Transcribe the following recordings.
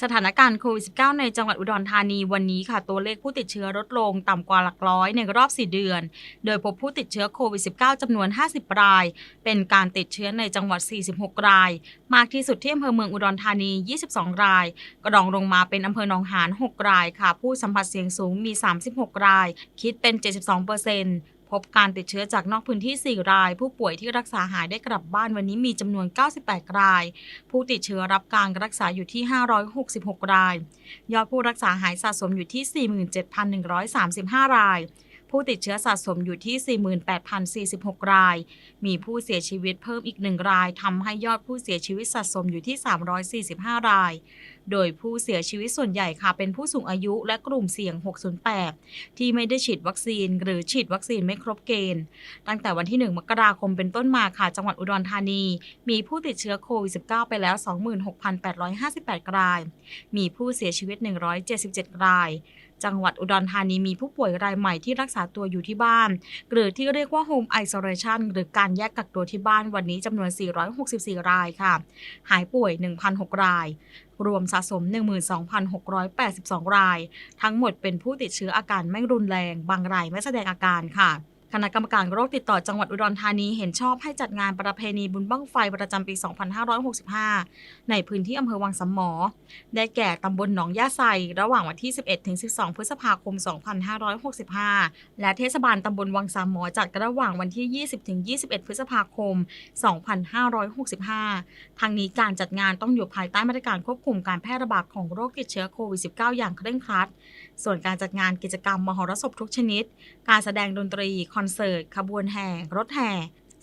สถานการณ์โควิด -19 ในจังหวัดอุดรธานีวันนี้ค่ะ ตัวเลขผู้ติดเชื้อลดลงต่ำกว่าหลักร้อยในรอบ 4 เดือน โดยพบผู้ติดเชื้อโควิด -19 จำนวน 50 ราย เป็นการติดเชื้อในจังหวัด 46 ราย มากที่สุดที่อำเภอเมืองอุดรธานี 22 ราย กระดองลงมาเป็นอำเภอหนองหาน 6 รายค่ะ ผู้สัมผัสเสี่ยงสูงมี 36 ราย คิดเป็น 72%เปอร์เซ็นต์ พบการติดเชื้อจากนอกพื้นที่ 4 ราย ผู้ป่วยที่รักษาหายได้กลับบ้านวันนี้มีจำนวน 98 ราย ผู้ติดเชื้อรับการรักษาอยู่ที่ 566 ราย ยอดผู้รักษาหายสะสมอยู่ที่ 47,135 ราย ผู้ติดเชื้อสะสมอยู่ที่ 48,046 ราย มีผู้เสียชีวิตเพิ่มอีกหนึ่งรายทำให้ยอดผู้เสียชีวิตสะสมอยู่ที่ 345 ราย โดยผู้เสียชีวิตส่วนใหญ่ค่ะ เป็นผู้สูงอายุและกลุ่มเสี่ยง 608 ที่ไม่ได้ฉีดวัคซีน หรือฉีดวัคซีนไม่ครบเกณฑ์ ตั้งแต่วันที่ 1 มกราคมเป็นต้นมาค่ะ จังหวัดอุดรธานี มีผู้ติดเชื้อโควิด -19 ไปแล้ว 26,858 ราย มีผู้เสียชีวิต 177 ราย จังหวัดอุดรธานีมีผู้ป่วยรายใหม่ที่รักษาตัวอยู่ที่บ้าน หรือที่เรียกว่า Home Isolation หรือการแยกกักตัวที่บ้านวันนี้จำนวน 464 รายค่ะ หายป่วย 1,006 ราย รวมสะสม 12,682 ราย ทั้งหมดเป็นผู้ติดเชื้ออาการไม่รุนแรง บางรายไม่แสดงอาการค่ะ คณะกรรมการโรคติดต่อจังหวัดอุดรธานีเห็นชอบให้จัดงานประเพณีบุญบั้งไฟประจำปี 2565 ในพื้นที่อำเภอวังสำหมอ ได้แก่ตำบลหนองย่าไซระหว่างวันที่ 11ถึง12 พฤษภาคม 2565 และเทศบาลตำบลวังสามหมอจัดกระหว่างวันที่ 20ถึง21 พฤษภาคม 2565 ทางนี้การจัดงานต้องอยู่ภายใต้มาตรการควบคุมการแพร่ระบาดของโรคติดเชื้อโควิด -19 อย่างเคร่งครัด ส่วนการจัดงานกิจกรรมมหรสพทุกชนิด การแสดงดนตรีคอนอนเสิร์ตขบวนแห่รถแห่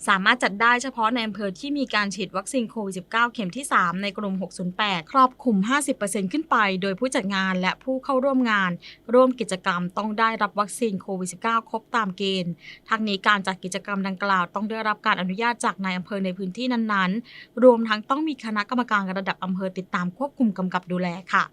สามารถจัดได้เฉพาะในอำเภอที่มีการฉีดวัคซีนโควิด -19 เข็มที่ 3 ในกลุ่ม 608 ครอบคลุม 50%ขึ้นไป โดยผู้จัดงานและผู้เข้าร่วมงาน ร่วมกิจกรรมต้องได้รับวัคซีนโควิด -19 ครบตามเกณฑ์ ทั้งนี้การจัดกิจกรรมดังกล่าวต้องได้รับการอนุญาตจากนายอำเภอในพื้นที่นั้นๆ รวมทั้งต้องมีคณะกรรมการระดับอำเภอติดตามควบคุมกำกับดูแลค่ะ